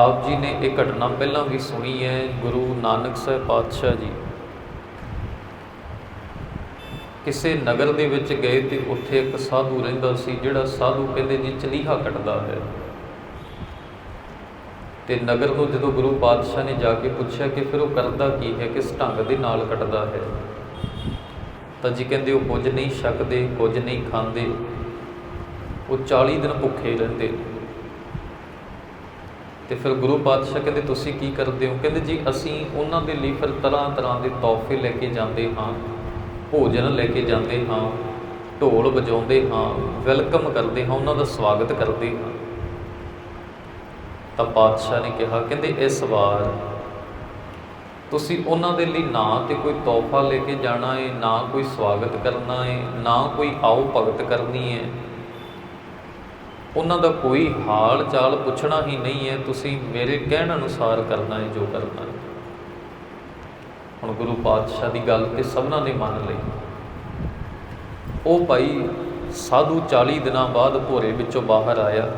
ਆਪ ਜੀ ਨੇ ਇਹ ਘਟਨਾ ਪਹਿਲਾਂ ਵੀ ਸੁਣੀ ਹੈ, ਗੁਰੂ ਨਾਨਕ ਸਾਹਿਬ ਪਾਤਸ਼ਾਹ ਜੀ। ਕਿਸੇ ਨਗਰ ਦੇ ਵਿੱਚ ਗਏ ਤੇ ਉੱਥੇ ਇੱਕ ਸਾਧੂ ਰਹਿੰਦਾ ਸੀ, ਜਿਹੜਾ ਸਾਧੂ ਕਹਿੰਦੇ ਜੀ ਚਲੀਹਾ ਕੱਟਦਾ ਹੈ। ਤੇ ਨਗਰ ਨੂੰ ਜਦੋਂ ਗੁਰੂ ਪਾਤਸ਼ਾਹ ਨੇ ਜਾ ਕੇ ਪੁੱਛਿਆ ਕਿ ਫਿਰ ਉਹ ਕਰਦਾ ਕੀ ਹੈ, ਕਿਸ ਢੰਗ ਦੇ ਨਾਲ ਕੱਟਦਾ ਹੈ? ਤਾਂ ਜੀ ਕਹਿੰਦੇ ਉਹ ਕੁਝ ਨਹੀਂ ਛਕਦੇ, ਕੁਝ ਨਹੀਂ ਖਾਂਦੇ। ਉਹ 40 ਦਿਨ ਭੁੱਖੇ ਰਹਿੰਦੇ ਨੇ। ਤੇ ਫਿਰ ਗੁਰੂ ਪਾਤਸ਼ਾਹ ਕਹਿੰਦੇ, ਤੁਸੀਂ ਕੀ ਕਰਦੇ ਹੋ? ਕਹਿੰਦੇ, ਜੀ, ਅਸੀਂ ਉਹਨਾਂ ਦੇ ਲਈ ਫਿਰ ਤਰ੍ਹਾਂ ਤਰ੍ਹਾਂ ਦੇ ਤੋਹਫੇ ਲੈ ਕੇ ਜਾਂਦੇ ਹਾਂ, ਭੋਜਨ ਲੈ ਕੇ ਜਾਂਦੇ ਹਾਂ, ਢੋਲ ਵਜਾਉਂਦੇ ਹਾਂ, ਵੈਲਕਮ ਕਰਦੇ ਹਾਂ, ਉਹਨਾਂ ਦਾ ਸਵਾਗਤ ਕਰਦੇ ਹਾਂ। ਤਾਂ ਪਾਤਸ਼ਾਹ ਨੇ ਕਿਹਾ, ਕਹਿੰਦੇ, ਇਸ ਵਾਰ ਤੁਸੀਂ ਉਹਨਾਂ ਦੇ ਲਈ ਨਾ ਤੇ ਕੋਈ ਤੋਹਫਾ ਲੈ ਕੇ ਜਾਣਾ ਹੈ ਨਾ ਕੋਈ ਸਵਾਗਤ ਕਰਨਾ ਹੈ ਨਾ ਕੋਈ ਆਓ ਭਗਤ ਕਰਨੀ ਹੈ ਉਹਨਾਂ ਦਾ ਕੋਈ ਹਾਲ ਚਾਲ ਪੁੱਛਣਾ ਹੀ ਨਹੀਂ ਹੈ। ਤੁਸੀਂ ਮੇਰੇ ਕਹਿਣ ਅਨੁਸਾਰ ਕਰਨਾ ਹੈ ਜੋ ਕਰਨਾ ਹੈ। ਹੁਣ ਗੁਰੂ ਪਾਤਸ਼ਾਹ ਦੀ ਗੱਲ ਤੇ ਸਭਨਾਂ ਨੇ ਮੰਨ ਲਈ। ਉਹ ਭਾਈ ਸਾਧੂ 40 ਦਿਨਾਂ ਬਾਅਦ ਭੋਰੇ ਵਿੱਚੋਂ ਬਾਹਰ ਆਇਆ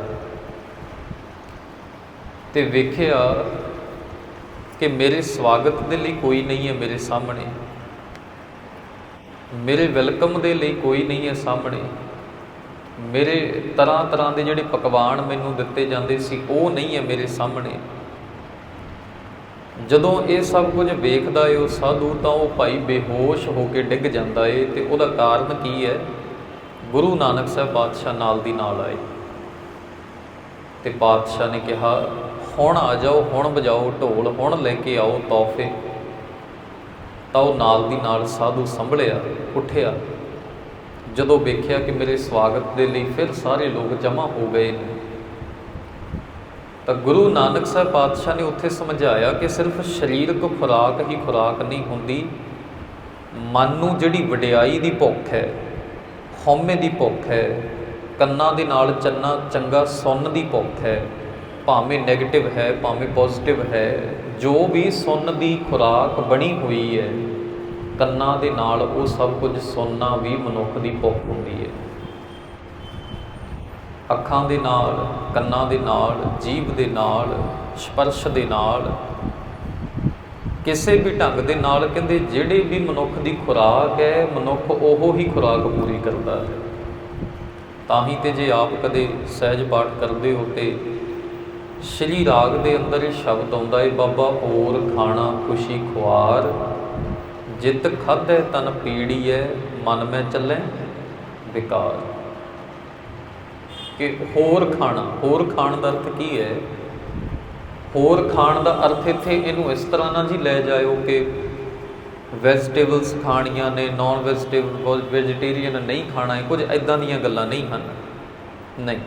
ਤੇ ਵੇਖਿਆ ਕਿ ਮੇਰੇ ਸਵਾਗਤ ਦੇ ਲਈ ਕੋਈ ਨਹੀਂ ਹੈ ਮੇਰੇ ਸਾਹਮਣੇ। ਮੇਰੇ ਵੈਲਕਮ ਦੇ ਲਈ ਕੋਈ ਨਹੀਂ ਹੈ ਸਾਹਮਣੇ। ਮੇਰੇ ਤਰ੍ਹਾਂ ਤਰ੍ਹਾਂ ਦੇ ਜਿਹੜੇ ਪਕਵਾਨ ਮੈਨੂੰ ਦਿੱਤੇ ਜਾਂਦੇ ਸੀ, ਉਹ ਨਹੀਂ ਹੈ ਮੇਰੇ ਸਾਹਮਣੇ। ਜਦੋਂ ਇਹ ਸਭ ਕੁਝ ਵੇਖਦਾ ਏ, ਉਹ ਸਾਧੂ, ਤਾਂ ਉਹ ਭਾਈ ਬੇਹੋਸ਼ ਹੋ ਕੇ ਡਿੱਗ ਜਾਂਦਾ ਏ, ਤੇ ਉਹਦਾ ਕਾਰਨ ਕੀ ਹੈ? ਗੁਰੂ ਨਾਨਕ ਸਾਹਿਬ ਬਾਦਸ਼ਾਹ ਨਾਲ ਦੀ ਨਾਲ ਆਏ। ਤੇ ਬਾਦਸ਼ਾਹ ਨੇ ਕਿਹਾ, ਹੁਣ ਆ ਜਾਓ, ਹੁਣ ਵਜਾਓ ਢੋਲ, ਹੁਣ ਲੈ ਕੇ ਆਓ ਤੋਹਫੇ। ਤਾਂ ਉਹ ਨਾਲ ਦੀ ਨਾਲ ਸਾਧੂ ਸੰਭਲਿਆ, ਉੱਠਿਆ। ਜਦੋਂ ਵੇਖਿਆ ਕਿ ਮੇਰੇ ਸਵਾਗਤ ਦੇ ਲਈ ਫਿਰ ਸਾਰੇ ਲੋਕ ਜਮ੍ਹਾਂ ਹੋ ਗਏ ਨੇ ਤਾਂ ਗੁਰੂ ਨਾਨਕ ਸਾਹਿਬ ਪਾਤਸ਼ਾਹ ਨੇ ਉੱਥੇ ਸਮਝਾਇਆ ਕਿ ਸਿਰਫ ਸਰੀਰਕ ਖੁਰਾਕ ਹੀ ਖੁਰਾਕ ਨਹੀਂ ਹੁੰਦੀ, ਮਨ ਨੂੰ ਜਿਹੜੀ ਵਡਿਆਈ ਦੀ ਭੁੱਖ ਹੈ ਹਉਮੈ ਦੀ ਭੁੱਖ ਹੈ, ਕੰਨਾਂ ਦੇ ਨਾਲ ਚੰਨਾ, ਚੰਗਾ ਸੁਣਨ ਦੀ ਭੁੱਖ ਹੈ, ਭਾਵੇਂ 네ਗੇਟਿਵ ਹੈ, ਭਾਵੇਂ ਪੋਜ਼ਿਟਿਵ ਹੈ, ਜੋ ਵੀ ਸੁਣਨ ਦੀ ਖੁਰਾਕ ਬਣੀ ਹੋਈ ਹੈ ਕੰਨਾਂ ਦੇ ਨਾਲ ਉਹ ਸਭ ਕੁਝ ਸੁਣਨਾ ਵੀ ਮਨੁੱਖ ਦੀ ਭੁੱਖ ਹੁੰਦੀ ਹੈ ਅੱਖਾਂ ਦੇ ਨਾਲ, ਕੰਨਾਂ ਦੇ ਨਾਲ, ਜੀਭ ਦੇ ਨਾਲ, ਸਪਰਸ਼ ਦੇ ਨਾਲ, ਕਿਸੇ ਵੀ ਢੰਗ ਦੇ ਨਾਲ, ਕਹਿੰਦੇ ਜਿਹੜੇ ਵੀ ਮਨੁੱਖ ਦੀ ਖੁਰਾਕ ਹੈ, ਮਨੁੱਖ ਉਹ ਹੀ ਖੁਰਾਕ ਪੂਰੀ ਕਰਦਾ ਹੈ। ਤਾਂ ਹੀ ਤੇ ਜੇ ਆਪ ਕਦੇ ਸਹਿਜ ਪਾਠ ਕਰਦੇ ਹੋ ਤੇ ਸ਼੍ਰੀ ਰਾਗ ਦੇ ਅੰਦਰ ਇਹ ਸ਼ਬਦ ਆਉਂਦਾ ਹੈ ਬਾਬਾ ਹੋਰ ਖਾਣਾ ਖੁਸ਼ੀ ਖੁਆਰ। ਜਿਤ ਖਾਧੈ ਤਨ ਪੀੜੀਐ, ਮਨ ਮੈਂ ਚੱਲੇ ਵਿਕਾਰ। ਕਿ ਹੋਰ ਖਾਣਾ, ਹੋਰ ਖਾਣ ਦਾ ਅਰਥ ਕੀ ਹੈ? ਹੋਰ ਖਾਣ ਦਾ ਅਰਥ ਇੱਥੇ ਇਹਨੂੰ ਇਸ ਤਰ੍ਹਾਂ ਨਾ ਜੀ ਲੈ ਜਾਇਓ ਕਿ ਵੈਜੀਟੇਬਲਸ ਖਾਣੀਆਂ ਨੇ ਨਾਨ ਵੈਜੀਟੇਬਲ ਵੈਜੀਟੇਰੀਅਨ ਨਹੀਂ ਖਾਣਾ ਹੈ, ਕੁਝ ਐਦਾਂ ਦੀਆਂ ਗੱਲਾਂ ਨਹੀਂ ਹਨ। ਨਹੀਂ।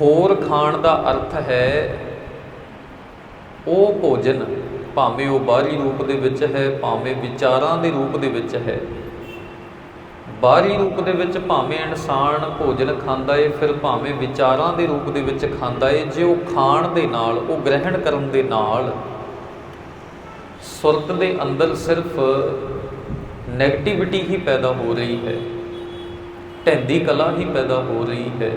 ਹੋਰ ਖਾਣ ਦਾ ਅਰਥ ਹੈ ਉਹ ਭੋਜਨ ਭਾਵੇਂ ਉਹ ਬਾਹਰੀ ਰੂਪ ਦੇ ਵਿੱਚ ਹੈ, ਭਾਵੇਂ ਵਿਚਾਰਾਂ ਦੇ ਰੂਪ ਦੇ ਵਿੱਚ ਹੈ। ਬਾਹਰੀ ਰੂਪ ਦੇ ਵਿੱਚ ਭਾਵੇਂ ਇਨਸਾਨ ਭੋਜਨ ਖਾਂਦਾ ਏ, ਫਿਰ ਭਾਵੇਂ ਵਿਚਾਰਾਂ ਦੇ ਰੂਪ ਦੇ ਵਿੱਚ ਖਾਂਦਾ ਏ, ਜੇ ਉਹ ਖਾਣ ਦੇ ਨਾਲ, ਉਹ ਗ੍ਰਹਿਣ ਕਰਨ ਦੇ ਨਾਲ ਸੁਰਤ ਦੇ ਅੰਦਰ ਸਿਰਫ ਨੈਗੇਟਿਵਿਟੀ ਹੀ ਪੈਦਾ ਹੋ ਰਹੀ ਹੈ ਢੈਂਦੀ ਕਲਾ ਹੀ ਪੈਦਾ ਹੋ ਰਹੀ ਹੈ,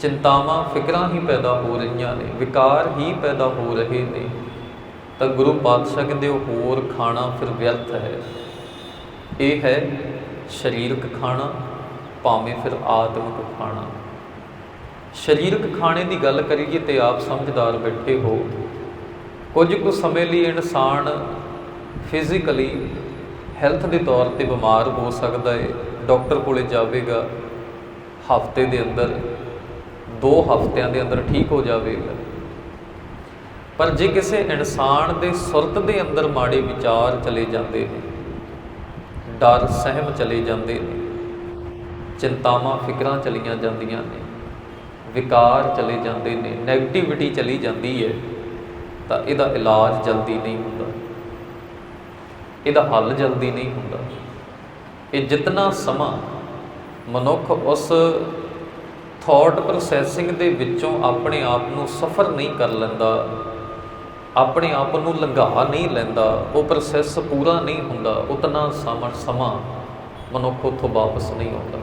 ਚਿੰਤਾਵਾਂ, ਫਿਕਰਾਂ ਹੀ ਪੈਦਾ ਹੋ ਰਹੀਆਂ ਨੇ, ਵਿਕਾਰ ਹੀ ਪੈਦਾ ਹੋ ਰਹੇ ਨੇ। ਤਾਂ ਗੁਰੂ ਪਾਤਸ਼ਾਹ ਕਹਿੰਦੇ ਹੋਰ ਖਾਣਾ ਫਿਰ ਵਿਅਰਥ ਹੈ। ਇਹ ਹੈ ਸਰੀਰਕ ਖਾਣਾ, ਭਾਵੇਂ ਫਿਰ ਆਤਮਿਕ ਖਾਣਾ। ਸਰੀਰਕ ਖਾਣੇ ਦੀ ਗੱਲ ਕਰੀਏ ਤੇ ਆਪ ਸਮਝਦਾਰ ਬੈਠੇ ਹੋ। ਕੁਝ ਕੁ ਸਮੇਂ ਲਈ ਇਨਸਾਨ ਫਿਜ਼ੀਕਲੀ ਹੈਲਥ ਦੇ ਤੌਰ ਤੇ ਬਿਮਾਰ ਹੋ ਸਕਦਾ ਹੈ ਡਾਕਟਰ ਕੋਲੇ ਜਾਵੇਗਾ, ਹਫ਼ਤੇ ਦੇ ਅੰਦਰ, ਦੋ ਹਫ਼ਤਿਆਂ ਦੇ ਅੰਦਰ ਠੀਕ ਹੋ ਜਾਵੇਗਾ। ਪਰ ਜੇ ਕਿਸੇ ਇਨਸਾਨ ਦੇ ਸੁਰਤ ਦੇ ਅੰਦਰ ਮਾੜੇ ਵਿਚਾਰ ਚਲੇ ਜਾਂਦੇ ਨੇ, ਡਰ, ਸਹਿਮ ਚਲੇ ਜਾਂਦੇ ਨੇ, ਚਿੰਤਾਵਾਂ, ਫਿਕਰਾਂ ਚਲੀਆਂ ਜਾਂਦੀਆਂ ਨੇ, ਵਿਕਾਰ ਚਲੇ ਜਾਂਦੇ ਨੇ 네ਗੇਟਿਵਿਟੀ ਚਲੀ ਜਾਂਦੀ ਹੈ, ਤਾਂ ਇਹਦਾ ਇਲਾਜ ਜਲਦੀ ਨਹੀਂ ਹੁੰਦਾ। ਇਹਦਾ ਹੱਲ ਜਲਦੀ ਨਹੀਂ ਹੁੰਦਾ। ਇਹ ਜਿੰਨਾ ਸਮਾਂ ਮਨੁੱਖ ਉਸ ਥਾਟ ਪ੍ਰੋਸੈਸਿੰਗ ਦੇ ਵਿੱਚੋਂ ਆਪਣੇ ਆਪ ਨੂੰ ਸਫਰ ਨਹੀਂ ਕਰ ਲੈਂਦਾ ਆਪਣੇ ਆਪ ਨੂੰ ਲੰਘਾ ਨਹੀਂ ਲੈਂਦਾ, ਉਹ ਪ੍ਰੋਸੈਸ ਪੂਰਾ ਨਹੀਂ ਹੁੰਦਾ ਉਤਨਾ ਸਮਾਂ ਸਮਾਂ ਮਨੁੱਖ ਉੱਥੋਂ ਵਾਪਸ ਨਹੀਂ ਆਉਂਦਾ।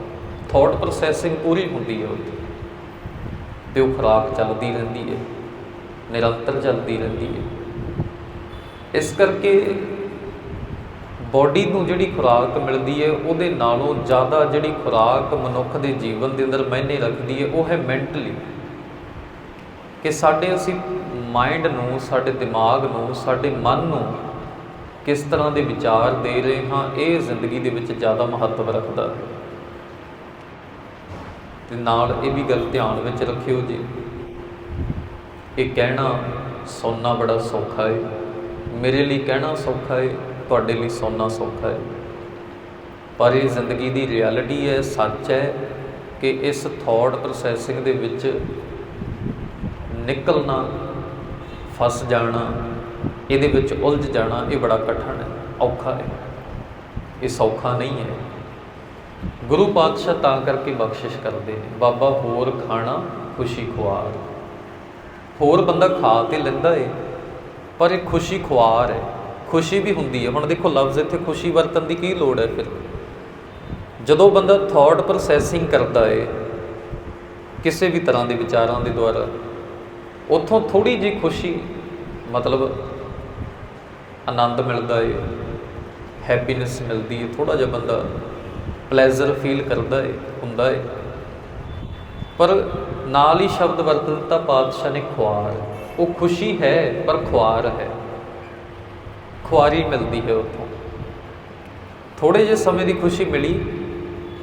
ਥਾਟ ਪ੍ਰੋਸੈਸਿੰਗ ਪੂਰੀ ਹੁੰਦੀ ਹੈ ਉੱਥੇ। ਤੇ ਉਹ ਖੁਰਾਕ ਚੱਲਦੀ ਰਹਿੰਦੀ ਹੈ, ਨਿਰੰਤਰ ਚੱਲਦੀ ਰਹਿੰਦੀ ਹੈ। ਇਸ ਕਰਕੇ ਬਾਡੀ ਨੂੰ ਜਿਹੜੀ ਖੁਰਾਕ ਮਿਲਦੀ ਹੈ, ਉਹਦੇ ਨਾਲੋਂ ਜ਼ਿਆਦਾ ਜਿਹੜੀ ਖੁਰਾਕ ਮਨੁੱਖ ਦੇ ਜੀਵਨ ਦੇ ਅੰਦਰ ਮਾਇਨੇ ਰੱਖਦੀ ਹੈ, ਉਹ ਹੈ ਮੈਂਟਲੀ ਕਿ ਸਾਡੇ ਅਸੀਂ ਮਾਈਂਡ ਨੂੰ, ਸਾਡੇ ਦਿਮਾਗ ਨੂੰ, ਸਾਡੇ ਮਨ ਨੂੰ ਕਿਸ ਤਰ੍ਹਾਂ ਦੇ ਵਿਚਾਰ ਦੇ ਰਹੇ ਹਾਂ, ਇਹ ਜ਼ਿੰਦਗੀ ਦੇ ਵਿੱਚ ਜ਼ਿਆਦਾ ਮਹੱਤਵ ਰੱਖਦਾ ਹੈ। ਤੇ ਨਾਲ ਇਹ ਵੀ ਗੱਲ ਧਿਆਨ ਵਿੱਚ ਰੱਖਿਓ ਜੀ। ਇਹ ਕਹਿਣਾ ਸੁਣਨਾ ਬੜਾ ਸੌਖਾ ਹੈ ਮੇਰੇ ਲਈ ਕਹਿਣਾ ਸੌਖਾ ਹੈ ਤੁਹਾਡੇ ਲਈ ਸੁਣਨਾ ਸੌਖਾ ਹੈ ਪਰ ਇਹ ਜ਼ਿੰਦਗੀ ਦੀ ਰਿਐਲਿਟੀ ਹੈ, ਸੱਚ ਹੈ ਕਿ ਇਸ ਥਾਟ ਪ੍ਰੋਸੈਸਿੰਗ ਦੇ ਵਿੱਚ ਨਿਕਲਣਾ ਫਸ ਜਾਣਾ, ਇਹਦੇ ਵਿੱਚ ਉਲਝ ਜਾਣਾ, ਇਹ ਬੜਾ ਕਠਿਨ ਹੈ, ਔਖਾ ਹੈ। ਇਹ ਸੌਖਾ ਨਹੀਂ ਹੈ। ਗੁਰੂ ਪਾਤਸ਼ਾਹ ਤਾਂ ਕਰਕੇ ਬਖਸ਼ਿਸ਼ ਕਰਦੇ ਨੇ, ਬਾਬਾ ਹੋਰ ਖਾਣਾ, ਖੁਸ਼ੀ ਖੁਆਰ। ਹੋਰ ਬੰਦਾ ਖਾ ਤੇ ਲੈਂਦਾ ਏ, ਪਰ ਇਹ ਖੁਸ਼ੀ ਖੁਆਰ ਹੈ। ਖੁਸ਼ੀ ਵੀ ਹੁੰਦੀ ਹੈ। ਹੁਣ ਦੇਖੋ, ਲਫ਼ਜ਼ ਇੱਥੇ ਖੁਸ਼ੀ ਵਰਤਨ ਦੀ ਕੀ ਲੋੜ ਹੈ ਫਿਰ? ਜਦੋਂ ਬੰਦਾ ਥਾਟ ਪ੍ਰੋਸੈਸਿੰਗ ਕਰਦਾ ਏ, ਕਿਸੇ ਵੀ ਤਰ੍ਹਾਂ ਦੇ ਵਿਚਾਰਾਂ ਦੇ ਦੁਆਰਾ ਉੱਥੋਂ ਥੋੜੀ ਜਿਹੀ ਖੁਸ਼ੀ, ਮਤਲਬ ਆਨੰਦ ਮਿਲਦਾ ਏ ਹੈਪੀਨੈਸ ਮਿਲਦੀ ਏ ਥੋੜਾ ਜਿਹਾ ਬੰਦਾ ਪਲੇਜ਼ਰ ਫੀਲ ਕਰਦਾ ਏ, ਹੁੰਦਾ ਏ। ਪਰ ਨਾਲ ਹੀ ਸ਼ਬਦ ਵਰਤ ਦਿੱਤਾ ਪਾਤਸ਼ਾਹ ਨੇ ਖੁਆਰ, ਉਹ ਖੁਸ਼ੀ ਹੈ, ਪਰ ਖੁਆਰ ਹੈ। ਖੁਆਰੀ ਮਿਲਦੀ ਹੈ ਉੱਥੋਂ। ਥੋੜੇ ਜਿਹੇ ਸਮੇਂ ਦੀ ਖੁਸ਼ੀ ਮਿਲੀ,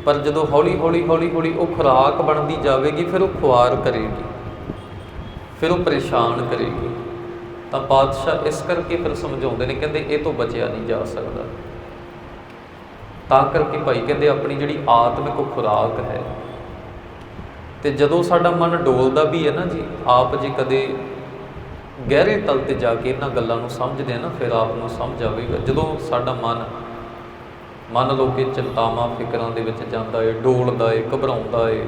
ਪਰ ਜਦੋਂ ਹੌਲੀ ਹੌਲੀ ਹੌਲੀ ਹੌਲੀ ਉਹ ਖੁਰਾਕ ਬਣਦੀ ਜਾਵੇਗੀ, ਫਿਰ ਉਹ ਖੁਆਰ ਕਰੇਗੀ। ਫਿਰ ਉਹ ਪਰੇਸ਼ਾਨ ਕਰੇਗੀ। ਤਾਂ ਪਾਤਸ਼ਾਹ ਇਸ ਕਰਕੇ ਫਿਰ ਸਮਝਾਉਂਦੇ ਨੇ, ਕਹਿੰਦੇ ਇਹ ਤੋਂ ਬਚਿਆ ਨਹੀਂ ਜਾ ਸਕਦਾ। ਤਾਂ ਕਰਕੇ ਭਾਈ ਕਹਿੰਦੇ ਆਪਣੀ ਜਿਹੜੀ ਆਤਮਿਕ ਖੁਰਾਕ ਹੈ, ਤੇ ਜਦੋਂ ਸਾਡਾ ਮਨ ਡੋਲਦਾ ਵੀ ਹੈ ਨਾ ਜੀ, ਆਪ ਜੇ ਕਦੇ ਗਹਿਰੇ ਤਲ ਤੇ ਜਾ ਕੇ ਇਹਨਾਂ ਗੱਲਾਂ ਨੂੰ ਸਮਝਦੇ ਆ ਨਾ, ਫਿਰ ਆਪ ਨੂੰ ਸਮਝ ਆਵੇਗਾ। ਜਦੋਂ ਸਾਡਾ ਮਨ, ਮੰਨ ਲਓ ਕਿ ਚਿੰਤਾਵਾਂ, ਫਿਕਰਾਂ ਦੇ ਵਿੱਚ ਜਾਂਦਾ ਏ, ਡੋਲਦਾ ਏ, ਘਬਰਾਉਂਦਾ ਏ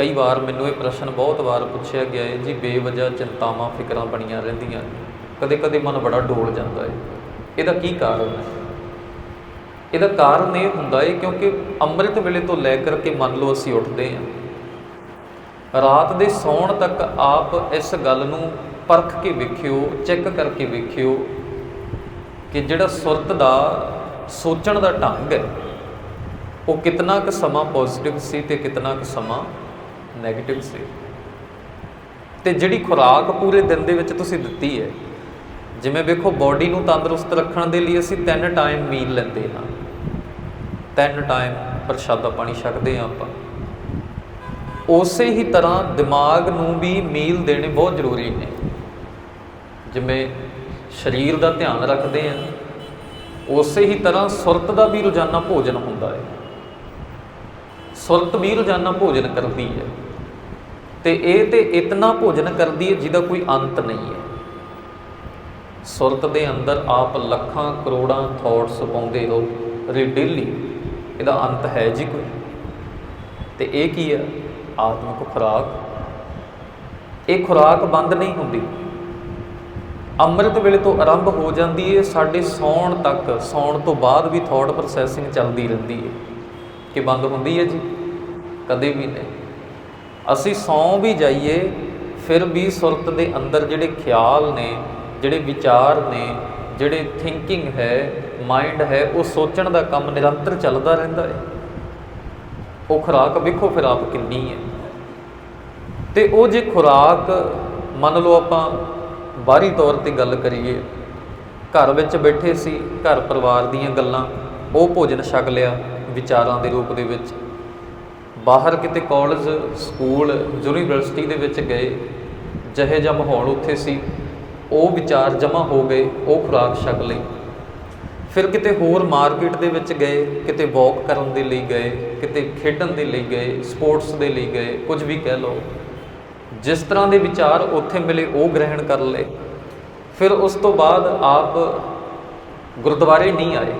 ਕਈ ਵਾਰ ਮੈਨੂੰ ਇਹ ਪ੍ਰਸ਼ਨ ਬਹੁਤ ਵਾਰ ਪੁੱਛਿਆ ਗਿਆ ਹੈ, ਜੀ ਬੇਵਜ੍ਹਾ ਚਿੰਤਾਵਾਂ, ਫਿਕਰਾਂ ਬਣੀਆਂ ਰਹਿੰਦੀਆਂ ਕਦੇ ਕਦੇ ਮਨ ਬੜਾ ਡੋਲ ਜਾਂਦਾ ਹੈ। ਇਹਦਾ ਕੀ ਕਾਰਨ ਹੈ? ਇਹਦਾ ਕਾਰਨ ਇਹ ਹੁੰਦਾ ਹੈ ਕਿਉਂਕਿ ਅੰਮ੍ਰਿਤ ਵੇਲੇ ਤੋਂ ਲੈ ਕਰਕੇ ਮੰਨ ਲਓ ਅਸੀਂ ਉੱਠਦੇ ਹਾਂ। ਰਾਤ ਦੇ ਸੌਣ ਤੱਕ ਆਪ ਇਸ ਗੱਲ ਨੂੰ ਪਰਖ ਕੇ ਵੇਖਿਓ, ਚੈੱਕ ਕਰਕੇ ਵੇਖਿਓ ਕਿ ਜਿਹੜਾ ਸੁਰਤ ਦਾ, ਸੋਚਣ ਦਾ ਢੰਗ ਹੈ, ਉਹ ਕਿਤਨਾ ਕੁ ਸਮਾਂ ਪੋਜ਼ਿਟਿਵ ਸੀ ਤੇ ਕਿਤਨਾ ਕੁ ਸਮਾਂ ਨੈਗੇਟਿਵ ਸੀ ਤੇ ਜਿਹੜੀ ਖੁਰਾਕ ਪੂਰੇ ਦਿਨ ਦੇ ਵਿੱਚ ਤੁਸੀਂ ਦਿੱਤੀ ਹੈ, ਜਿਵੇਂ ਵੇਖੋ ਬਾਡੀ ਨੂੰ ਤੰਦਰੁਸਤ ਰੱਖਣ ਦੇ ਲਈ ਅਸੀਂ ਤਿੰਨ ਟਾਈਮ ਮੀਲ ਲੈਂਦੇ ਹਾਂ। ਤਿੰਨ ਟਾਈਮ ਪ੍ਰਸ਼ਾਦਾ ਪਾਣੀ ਛਕਦੇ ਹਾਂ ਆਪਾਂ। ਉਸੇ ਹੀ ਤਰ੍ਹਾਂ ਦਿਮਾਗ ਨੂੰ ਵੀ ਮੀਲ ਦੇਣੇ ਬਹੁਤ ਜ਼ਰੂਰੀ ਨੇ। ਜਿਵੇਂ ਸਰੀਰ ਦਾ ਧਿਆਨ ਰੱਖਦੇ ਆ ਉਸੇ ਹੀ ਤਰ੍ਹਾਂ ਸੁਰਤ ਦਾ ਵੀ ਰੋਜ਼ਾਨਾ ਭੋਜਨ ਹੁੰਦਾ ਹੈ। ਸੁਰਤ ਵੀ ਰੋਜ਼ਾਨਾ ਭੋਜਨ ਕਰਦੀ ਹੈ। ਤੇ ਇਹ ਤੇ ਇਤਨਾ ਭੋਜਨ ਕਰਦੀ ਹੈ ਜਿਹਦਾ ਕੋਈ ਅੰਤ ਨਹੀਂ ਹੈ। ਸੁਰਤ ਦੇ ਅੰਦਰ ਆਪ ਲੱਖਾਂ ਕਰੋੜਾਂ ਥਾਟਸ ਪਾਉਂਦੇ ਹੋ ਰੇ ਇਹਦਾ ਅੰਤ ਹੈ ਜੀ ਕੋਈ। ਤੇ ਇਹ ਕੀ ਹੈ? ਆਤਮਿਕ ਖੁਰਾਕ। ਇਹ ਖੁਰਾਕ ਬੰਦ ਨਹੀਂ ਹੁੰਦੀ। ਅੰਮ੍ਰਿਤ ਵੇਲੇ ਤੋਂ ਆਰੰਭ ਹੋ ਜਾਂਦੀ ਹੈ, ਸਾਡੇ ਸੌਣ ਤੱਕ, ਸੌਣ ਤੋਂ ਬਾਅਦ ਵੀ ਥਾਟ ਪ੍ਰੋਸੈਸਿੰਗ ਚੱਲਦੀ ਰਹਿੰਦੀ ਹੈ। ਕਿ ਬੰਦ ਹੁੰਦੀ ਹੈ ਜੀ? ਕਦੇ ਵੀ ਨਹੀਂ। ਅਸੀਂ ਸੌਂ ਵੀ ਜਾਈਏ, ਫਿਰ ਵੀ ਸੁਰਤ ਦੇ ਅੰਦਰ ਜਿਹੜੇ ਖਿਆਲ ਨੇ, ਜਿਹੜੇ ਵਿਚਾਰ ਨੇ, ਜਿਹੜੇ ਥਿੰਕਿੰਗ ਹੈ ਮਾਈਂਡ ਹੈ, ਉਹ ਸੋਚਣ ਦਾ ਕੰਮ ਨਿਰੰਤਰ ਚੱਲਦਾ ਰਹਿੰਦਾ ਹੈ। ਉਹ ਖੁਰਾਕ ਵੇਖੋ ਫਿਰ ਆਪ ਕਿੰਨੀ ਹੈ। ਤੇ ਉਹ ਜੇ ਖੁਰਾਕ ਮੰਨ ਲਓ ਆਪਾਂ ਬਾਹਰੀ ਤੌਰ ਤੇ ਗੱਲ ਕਰੀਏ, ਘਰ ਵਿੱਚ ਬੈਠੇ ਸੀ, ਘਰ ਪਰਿਵਾਰ ਦੀਆਂ ਗੱਲਾਂ, ਉਹ ਭੋਜਨ ਛਕ ਲਿਆ ਵਿਚਾਰਾਂ ਦੇ ਰੂਪ ਦੇ ਵਿੱਚ। ਬਾਹਰ ਕਿਤੇ ਕਾਲਜ ਸਕੂਲ ਯੂਨੀਵਰਸਿਟੀ ਦੇ ਵਿੱਚ ਗਏ, ਜਿਹੇ ਜਿਹਾ ਮਾਹੌਲ ਉੱਥੇ ਸੀ, ਉਹ ਵਿਚਾਰ ਜਮਾ ਹੋ ਗਏ, ਉਹ ਖੁਰਾਕ ਛਕ ਲਈ। ਫਿਰ ਕਿਤੇ ਹੋਰ ਮਾਰਕੀਟ ਦੇ ਵਿੱਚ ਗਏ, ਕਿਤੇ ਵਾਕ ਕਰਨ ਦੇ ਲਈ ਗਏ, ਕਿਤੇ ਖੇਡਣ ਦੇ ਲਈ ਗਏ ਸਪੋਰਟਸ ਦੇ ਲਈ ਗਏ, ਕੁਝ ਵੀ ਕਹਿ ਲਓ। ਜਿਸ ਤਰ੍ਹਾਂ ਦੇ ਵਿਚਾਰ ਉੱਥੇ ਮਿਲੇ, ਉਹ ਗ੍ਰਹਿਣ ਕਰ ਲਏ। ਫਿਰ ਉਸ ਤੋਂ ਬਾਅਦ ਆਪ ਗੁਰਦੁਆਰੇ ਨਹੀਂ ਆਏ।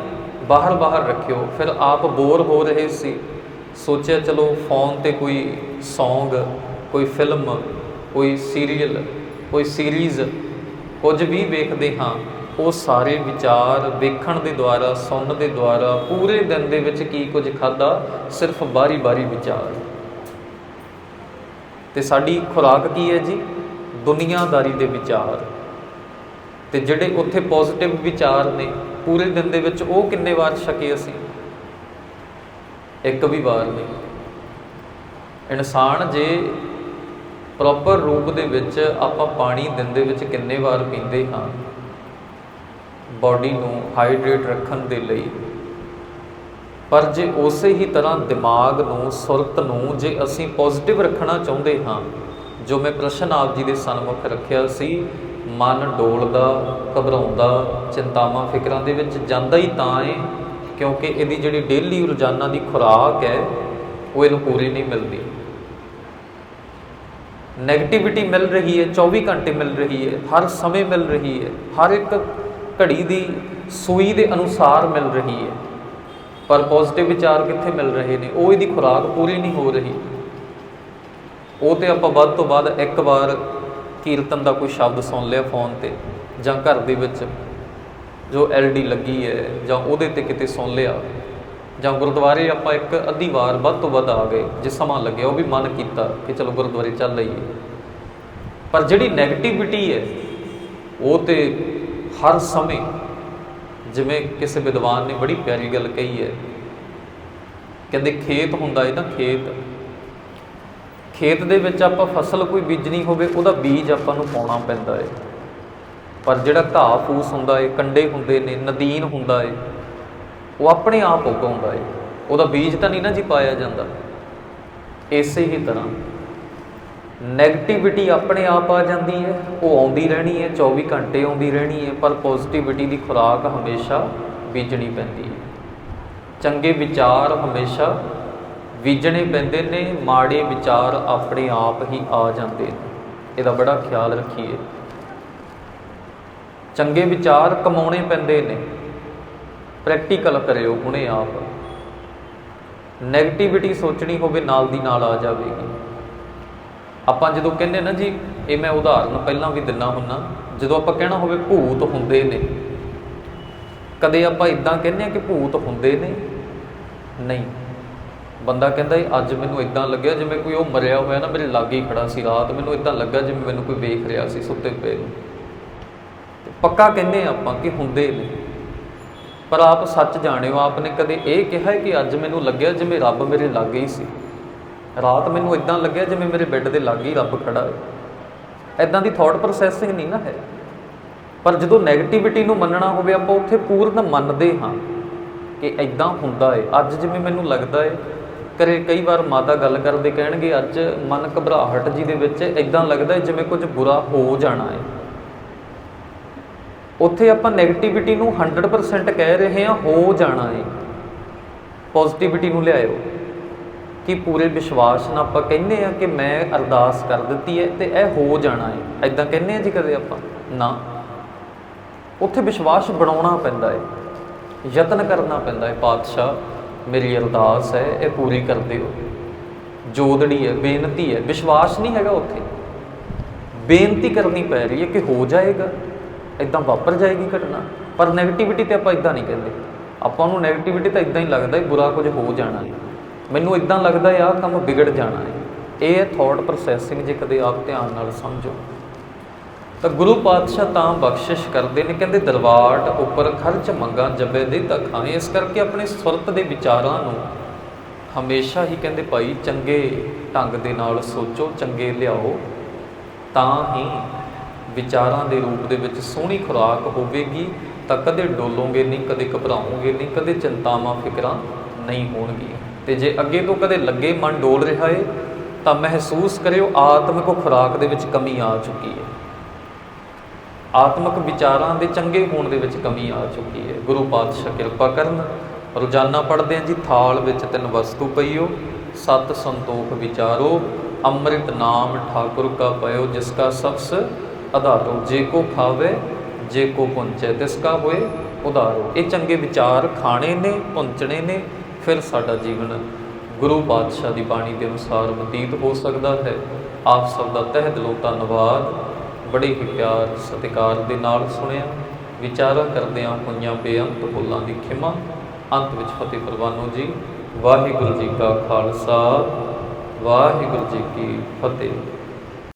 ਬਾਹਰ ਬਾਹਰ ਰੱਖਿਓ। ਫਿਰ ਆਪ ਬੋਰ ਹੋ ਰਹੇ ਸੀ। ਸੋਚਿਆ ਚਲੋ ਫੋਨ ਤੇ ਕੋਈ Song, ਕੋਈ ਫਿਲਮ ਕੋਈ ਸੀਰੀਅਲ ਕੋਈ ਸੀਰੀਜ਼ ਕੁਝ ਵੀ ਵੇਖਦੇ ਹਾਂ, ਉਹ ਸਾਰੇ ਵਿਚਾਰ ਵੇਖਣ ਦੇ ਦੁਆਰਾ, ਸੁਣਨ ਦੇ ਦੁਆਰਾ, ਪੂਰੇ ਦਿਨ ਦੇ ਵਿੱਚ ਕੀ ਕੁਝ ਖਾਦਾ ਸਿਰਫ ਬਾਰੀ-ਬਾਰੀ ਵਿਚਾਰ। ਤੇ ਸਾਡੀ ਖੁਰਾਕ ਕੀ ਹੈ ਜੀ? ਦੁਨੀਆਦਾਰੀ ਦੇ ਵਿਚਾਰ। ਤੇ ਜਿਹੜੇ ਉੱਥੇ ਪੋਜ਼ਿਟਿਵ ਵਿਚਾਰ ਨੇ, ਪੂਰੇ ਦਿਨ ਦੇ ਵਿੱਚ ਉਹ ਕਿੰਨੇ ਵਾਰ ਛਕੇ ਅਸੀਂ? ਇੱਕ ਵੀ ਵਾਰ ਨਹੀਂ। ਇਨਸਾਨ ਜੇ ਪ੍ਰੋਪਰ ਰੂਪ ਦੇ ਵਿੱਚ ਆਪਾਂ ਪਾਣੀ ਦਿਨ ਦੇ ਵਿੱਚ ਕਿੰਨੇ ਵਾਰ ਪੀਂਦੇ ਹਾਂ ਬਾਡੀ ਨੂੰ ਹਾਈਡਰੇਟ ਰੱਖਣ ਦੇ ਲਈ, ਪਰ ਜੇ ਉਸੇ ਹੀ ਤਰ੍ਹਾਂ ਦਿਮਾਗ ਨੂੰ, ਸੁਰਤ ਨੂੰ ਜੇ ਅਸੀਂ ਪੋਜ਼ਿਟਿਵ ਰੱਖਣਾ ਚਾਹੁੰਦੇ ਹਾਂ, ਜੋ ਮੈਂ ਪ੍ਰਸ਼ਨ ਆਪ ਜੀ ਦੇ ਸਨਮੁਖ ਰੱਖਿਆ ਸੀ, ਮਨ ਡੋਲਦਾ, ਘਬਰਾਉਂਦਾ, ਚਿੰਤਾਵਾਂ, ਫਿਕਰਾਂ ਦੇ ਵਿੱਚ ਜਾਂਦਾ ਹੀ ਤਾਂ ਹੈ ਕਿਉਂਕਿ ਇਹਦੀ ਜਿਹੜੀ ਡੇਲੀ ਰੋਜ਼ਾਨਾ ਦੀ ਖੁਰਾਕ ਹੈ, ਉਹ ਇਹਨੂੰ ਪੂਰੀ ਨਹੀਂ ਮਿਲਦੀ। ਨੈਗੇਟਿਵਿਟੀ ਮਿਲ ਰਹੀ ਹੈ 24 ਘੰਟੇ ਮਿਲ ਰਹੀ ਹੈ, ਹਰ ਸਮੇਂ ਮਿਲ ਰਹੀ ਹੈ, ਹਰ ਇੱਕ ਘੜੀ ਦੀ ਸੂਈ ਦੇ ਅਨੁਸਾਰ ਮਿਲ ਰਹੀ ਹੈ। ਪਰ ਪੋਜ਼ਿਟਿਵ ਵਿਚਾਰ ਕਿੱਥੇ ਮਿਲ ਰਹੇ ਨੇ? ਉਹ ਇਹਦੀ ਖੁਰਾਕ ਪੂਰੀ ਨਹੀਂ ਹੋ ਰਹੀ। ਉਹ ਤੇ ਆਪਾਂ ਵੱਧ ਤੋਂ ਵੱਧ ਇੱਕ ਵਾਰ ਕੀਰਤਨ ਦਾ ਕੋਈ ਸ਼ਬਦ ਸੁਣ ਲਿਆ ਫੋਨ ਤੇ ਜਾਂ ਘਰ ਦੇ ਵਿੱਚ। ਜੋ ਐਲਡੀ ਲੱਗੀ ਹੈ ਜਾਂ ਉਹਦੇ ਤੇ ਕਿਤੇ ਸੁਣ ਲਿਆ, ਜਾਂ ਗੁਰਦੁਆਰੇ ਆਪਾਂ ਇੱਕ ਅੱਧੀ ਵਾਰ ਵੱਧ ਤੋਂ ਵੱਧ ਆ ਗਏ, ਜੇ ਸਮਾਂ ਲੱਗਿਆ ਉਹ ਵੀ ਮਨ ਕੀਤਾ ਕਿ ਚਲੋ ਗੁਰਦੁਆਰੇ ਚੱਲ ਲਈਏ ਪਰ ਜਿਹੜੀ ਨੈਗੇਟਿਵਿਟੀ ਹੈ, ਉਹ ਤੇ ਹਰ ਸਮੇਂ ਜਿਵੇਂ ਕਿਸੇ ਵਿਦਵਾਨ ਨੇ ਬੜੀ ਪਿਆਰੀ ਗੱਲ ਕਹੀ ਹੈ, ਕਹਿੰਦੇ ਖੇਤ ਹੁੰਦਾ ਹੈ ਨਾ ਖੇਤ ਖੇਤ ਦੇ ਵਿੱਚ ਆਪਾਂ ਫਸਲ ਕੋਈ ਬੀਜਣੀ ਹੋਵੇ, ਉਹਦਾ ਬੀਜ ਆਪਾਂ ਨੂੰ ਪਾਉਣਾ ਪੈਂਦਾ ਹੈ ਪਰ ਜਿਹੜਾ ਘਾਹ ਫੂਸ ਹੁੰਦਾ ਏ ਕੰਡੇ ਹੁੰਦੇ ਨੇ, ਨਦੀਨ ਹੁੰਦਾ ਹੈ ਉਹ ਆਪਣੇ ਆਪ ਉਗਾਉਂਦਾ ਹੈ ਉਹਦਾ ਬੀਜ ਤਾਂ ਨਹੀਂ ਨਾ ਜੀ ਪਾਇਆ ਜਾਂਦਾ। ਇਸੇ ਹੀ ਤਰ੍ਹਾਂ ਨੈਗੇਟਿਵਿਟੀ ਆਪਣੇ ਆਪ ਆ ਜਾਂਦੀ ਹੈ ਉਹ ਆਉਂਦੀ ਰਹਿਣੀ ਹੈ 24 ਘੰਟੇ ਆਉਂਦੀ ਰਹਿਣੀ ਹੈ ਪਰ ਪੋਜ਼ਿਟਿਵਿਟੀ ਦੀ ਖੁਰਾਕ ਹਮੇਸ਼ਾ ਬੀਜਣੀ ਪੈਂਦੀ ਹੈ ਚੰਗੇ ਵਿਚਾਰ ਹਮੇਸ਼ਾ ਬੀਜਣੇ ਪੈਂਦੇ ਨੇ, ਮਾੜੇ ਵਿਚਾਰ ਆਪਣੇ ਆਪ ਹੀ ਆ ਜਾਂਦੇ ਨੇ। ਇਹਦਾ ਬੜਾ ਖਿਆਲ ਰੱਖੀਏ। ਚੰਗੇ ਵਿਚਾਰ ਕਮਾਉਣੇ ਪੈਂਦੇ ਨੇ। ਪ੍ਰੈਕਟੀਕਲ ਕਰਿਓ ਹੁਣੇ ਆਪ। ਨੈਗੇਟਿਵਿਟੀ ਸੋਚਣੀ ਹੋਵੇ ਨਾਲ ਦੀ ਨਾਲ ਆ ਜਾਵੇਗੀ। ਆਪਾਂ ਜਦੋਂ ਕਹਿੰਦੇ ਨਾ ਜੀ, ਇਹ ਮੈਂ ਉਦਾਹਰਨ ਪਹਿਲਾਂ ਵੀ ਦਿੰਨਾ ਹੁੰਨਾ, ਜਦੋਂ ਆਪਾਂ ਕਹਿਣਾ ਹੋਵੇ ਭੂਤ ਹੁੰਦੇ ਨੇ। ਕਦੇ ਆਪਾਂ ਇਦਾਂ ਕਹਿੰਦੇ ਆ ਕਿ ਭੂਤ ਹੁੰਦੇ ਨੇ? ਨਹੀਂ। ਬੰਦਾ ਕਹਿੰਦਾ ਇਹ ਅੱਜ ਮੈਨੂੰ ਇਦਾਂ ਲੱਗਿਆ ਜਿਵੇਂ ਕੋਈ ਉਹ ਮਰਿਆ ਹੋਇਆ ਨਾ, ਮੇਰੇ ਲਾਗੇ ਹੀ ਖੜਾ ਸੀ ਰਾਤ। ਮੈਨੂੰ ਇਦਾਂ ਲੱਗਾ ਜਿਵੇਂ ਮੈਨੂੰ ਕੋਈ ਵੇਖ ਰਿਹਾ ਸੀ ਸੁੱਤੇ ਪਏ ਨੂੰ। ਪੱਕਾ ਕਹਿੰਦੇ ਆ ਆਪਾਂ ਕਿ ਹੁੰਦੇ ਨੇ। ਪਰ ਆਪ ਸੱਚ ਜਾਣਿਓ ਆਪ ਨੇ ਕਦੇ ਇਹ ਕਿਹਾ ਕਿ ਅੱਜ ਮੈਨੂੰ ਲੱਗਿਆ ਜਿਵੇਂ ਰੱਬ ਮੇਰੇ ਲਾਗੇ ਹੀ ਸੀ। ਰਾਤ ਮੈਨੂੰ ਇਦਾਂ ਲੱਗਿਆ ਜਿਵੇਂ ਮੇਰੇ ਬੈੱਡ ਦੇ ਲਾਗੇ ਹੀ ਰੱਬ ਖੜਾ ਹੈ। ਐਦਾਂ ਦੀ ਥਾਟ ਪ੍ਰੋਸੈਸਿੰਗ ਨਹੀਂ ਨਾ ਹੈ। ਪਰ ਜਦੋਂ 네ਗੇਟਿਵਿਟੀ ਨੂੰ ਮੰਨਣਾ ਹੋਵੇ, ਆਪਾਂ ਉੱਥੇ ਪੂਰਨ ਮੰਨਦੇ ਹਾਂ ਕਿ ਐਦਾਂ ਹੁੰਦਾ ਹੈ। ਅੱਜ ਜਿਵੇਂ ਮੈਨੂੰ ਲੱਗਦਾ ਹੈ ਕਰੇ ਕਈ ਵਾਰ ਮਾਤਾ ਗੱਲ ਕਰਦੇ ਕਹਿਣਗੇ, ਅੱਜ ਮਨ ਘਬਰਾਹਟ ਜੀ ਦੇ ਵਿੱਚ ਐਦਾਂ ਲੱਗਦਾ ਜਿਵੇਂ ਕੁਝ ਬੁਰਾ ਹੋ ਜਾਣਾ ਹੈ। ਉੱਥੇ ਆਪਾਂ 네ਗੇਟਿਵਿਟੀ ਨੂੰ 100% ਕਹਿ ਰਹੇ ਹਾਂ, ਹੋ ਜਾਣਾ ਹੈ ਪੋਜ਼ਿਟਿਵਿਟੀ ਨੂੰ ਲਿਆਇਓ। ਕਿ ਪੂਰੇ ਵਿਸ਼ਵਾਸ ਨਾਲ ਆਪਾਂ ਕਹਿੰਦੇ ਆ ਕਿ ਮੈਂ ਅਰਦਾਸ ਕਰ ਦਿੱਤੀ ਹੈ ਤੇ ਇਹ ਹੋ ਜਾਣਾ ਹੈ ਐਦਾਂ ਕਹਿੰਦੇ ਆ ਜੀ ਕਦੇ ਆਪਾਂ? ਨਾ। ਉੱਥੇ ਵਿਸ਼ਵਾਸ ਬਣਾਉਣਾ ਪੈਂਦਾ ਹੈ ਯਤਨ ਕਰਨਾ ਪੈਂਦਾ ਹੈ ਪਾਤਸ਼ਾਹ, ਮੇਰੀ ਅਰਦਾਸ ਹੈ, ਇਹ ਪੂਰੀ ਕਰ ਦਿਓ। ਜੋਦੜੀ ਹੈ, ਬੇਨਤੀ ਹੈ। ਵਿਸ਼ਵਾਸ ਨਹੀਂ ਹੈਗਾ ਉੱਥੇ। ਬੇਨਤੀ ਕਰਨੀ ਪੈ ਰਹੀ ਹੈ ਕਿ ਹੋ ਜਾਏਗਾ। ਇਦਾਂ ਵਾਪਰ ਜਾਏਗੀ ਘਟਨਾ, ਪਰ 네ਗੇਟਿਵਿਟੀ ਤੇ ਆਪਾਂ ਇਦਾਂ ਨਹੀਂ ਕਹਿੰਦੇ। ਆਪਾਂ ਨੂੰ 네ਗੇਟਿਵਿਟੀ ਤਾਂ ਇਦਾਂ ਹੀ ਲੱਗਦਾ ਹੈ ਬੁਰਾ ਕੁਝ ਹੋ ਜਾਣਾ ਹੈ। ਮੈਨੂੰ ਇਦਾਂ ਲੱਗਦਾ ਹੈ ਆਹ ਕੰਮ ਵਿਗੜ ਜਾਣਾ ਹੈ। ਇਹ ਹੈ ਥਾਟ ਪ੍ਰੋਸੈਸਿੰਗ ਜੇ ਕਦੇ ਆਪ ਧਿਆਨ ਨਾਲ ਸਮਝੋ। ਤਾਂ ਗੁਰੂ ਪਾਤਸ਼ਾਹ ਤਾਂ ਬਖਸ਼ਿਸ਼ ਕਰਦੇ ਨੇ, ਕਹਿੰਦੇ ਦਰਬਾਰ ਉੱਪਰ ਖਰਚ ਮੰਗਾ ਜੱਬੇ ਦੇ ਤਾਂ ਖਾਏ। ਇਸ ਕਰਕੇ ਆਪਣੇ ਸੁਰਤ ਦੇ ਵਿਚਾਰਾਂ ਨੂੰ ਹਮੇਸ਼ਾ ਹੀ ਕਹਿੰਦੇ ਭਾਈ ਚੰਗੇ ਢੰਗ ਦੇ ਨਾਲ ਸੋਚੋ, ਚੰਗੇ ਲਿਆਓ, ਤਾਂ ਹੀ ਵਿਚਾਰਾਂ ਦੇ ਰੂਪ ਦੇ ਵਿੱਚ ਸੋਹਣੀ ਖੁਰਾਕ ਹੋਵੇਗੀ, ਤਾਂ ਕਦੇ ਡੋਲੋਗੇ ਨਹੀਂ, ਕਦੇ ਘਬਰਾਓਗੇ ਨਹੀਂ, ਕਦੇ ਚਿੰਤਾਵਾਂ, ਫਿਕਰਾਂ ਨਹੀਂ ਹੋਣਗੀਆਂ। ਤੇ ਜੇ ਅੱਗੇ ਤੋਂ ਕਦੇ ਲੱਗੇ ਮਨ ਡੋਲ ਰਿਹਾ ਏ, ਤਾਂ ਮਹਿਸੂਸ ਕਰਿਓ ਆਤਮਿਕ ਖੁਰਾਕ ਦੇ ਵਿੱਚ ਕਮੀ ਆ ਚੁੱਕੀ ਹੈ ਆਤਮਿਕ ਵਿਚਾਰਾਂ ਦੇ ਚੰਗੇ ਹੋਣ ਦੇ ਵਿੱਚ ਕਮੀ ਆ ਚੁੱਕੀ ਹੈ ਗੁਰੂ ਪਾਤਸ਼ਾਹ ਕਿਰਪਾ ਕਰਨ, ਰੋਜ਼ਾਨਾ ਪੜ੍ਹਦੇ ਹਾਂ ਜੀ, ਥਾਲ ਵਿੱਚ ਤਿੰਨ ਵਸਤੂ ਪਈਓ, ਸਤ ਸੰਤੋਖ ਵਿਚਾਰੋ, ਅੰਮ੍ਰਿਤ ਨਾਮ ਠਾਕੁਰ ਕਾ ਪਇਓ, ਜਿਸ ਕਾ ਸਬਸ ਆਧਾਰੋ ਜੇ ਕੋ ਖਾਵੇ ਜੇ ਕੋ ਪੁੰਚੈ ਤਿਸ ਕਾ ਹੋਏ, ਉਧਾਰੋ। ਇਹ ਚੰਗੇ ਵਿਚਾਰ ਖਾਣੇ ਨੇ ਪੁੰਚਣੇ ਨੇ, ਫਿਰ ਸਾਡਾ ਜੀਵਨ ਗੁਰੂ ਪਾਤਸ਼ਾਹ ਦੀ ਬਾਣੀ ਦੇ ਅਨੁਸਾਰ ਬਤੀਤ ਹੋ ਸਕਦਾ ਹੈ। ਆਪ ਸਭ ਦਾ ਤਹਿ ਦਿਲੋਂ ਧੰਨਵਾਦ। ਬੜੇ ਹੀ ਪਿਆਰ ਸਤਿਕਾਰ ਦੇ ਨਾਲ ਸੁਣਿਆ। ਵਿਚਾਰਾਂ ਕਰਦਿਆਂ ਹੋਈਆਂ ਬੇਅੰਤ ਬੋਲਾਂ ਦੀ ਖਿਮਾ। ਅੰਤ ਵਿੱਚ ਫਤਿਹ ਪ੍ਰਵਾਨੋ ਜੀ। ਵਾਹਿਗੁਰੂ ਜੀ ਕਾ ਖਾਲਸਾ। ਵਾਹਿਗੁਰੂ ਜੀ ਕੀ ਫਤਿਹ।